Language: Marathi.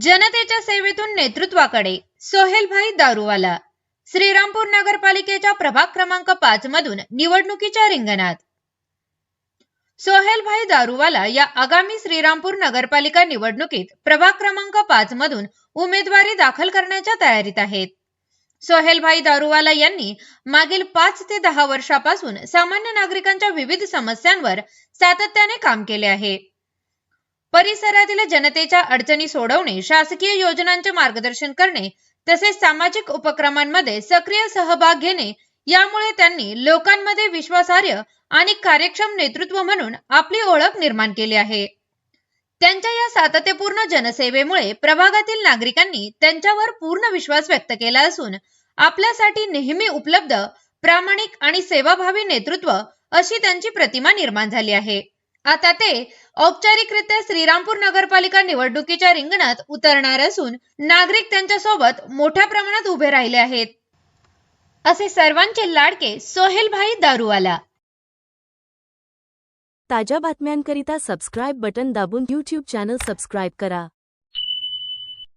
जनतेच्या सेवेतून नेतृत्वाकडे सोहेलभाई दारूवाला. श्रीरामपूर नगरपालिकेच्या प्रभाग क्रमांक पाच मधून निवडणुकीच्या रिंगणात. सोहेलभाई दारूवाला या आगामी श्रीरामपूर नगरपालिका निवडणुकीत प्रभाग क्रमांक पाच मधून उमेदवारी दाखल करण्याच्या तयारीत आहेत. सोहेलभाई दारूवाला यांनी मागील पाच ते दहा वर्षापासून सामान्य नागरिकांच्या विविध समस्यांवर सातत्याने काम केले आहे. परिसरातील जनतेच्या अडचणी सोडवणे शासकीय योजनांचे मार्गदर्शन करणे तसेच सामाजिक उपक्रमांमध्ये सक्रिय सहभाग घेणे यामुळे त्यांनी लोकांमध्ये विश्वासार्ह आणि कार्यक्षम नेतृत्व म्हणून आपली ओळख निर्माण केली आहे. त्यांच्या सातत्यपूर्ण जनसेवेमुळे प्रभागातील नागरिकांनी त्यांच्यावर पूर्ण विश्वास व्यक्त केला असून आपल्यासाठी नेहमी उपलब्ध प्रामाणिक आणि सेवाभावी नेतृत्व अशी त्यांची प्रतिमा निर्माण झाली आहे. आता ते औपचारिकरित्या श्रीरामपूर नगरपालिका निवडणुकीच्या रिंगणात उतरणार असून नागरिक त्यांच्यासोबत मोठ्या प्रमाणात उभे राहिले आहेत. असे सर्वांचे लाडके सोहेलभाई दारूवाला. ताज्या बातम्यांकरिता सबस्क्राईब बटन दाबून यूट्यूब चॅनल सबस्क्राईब करा.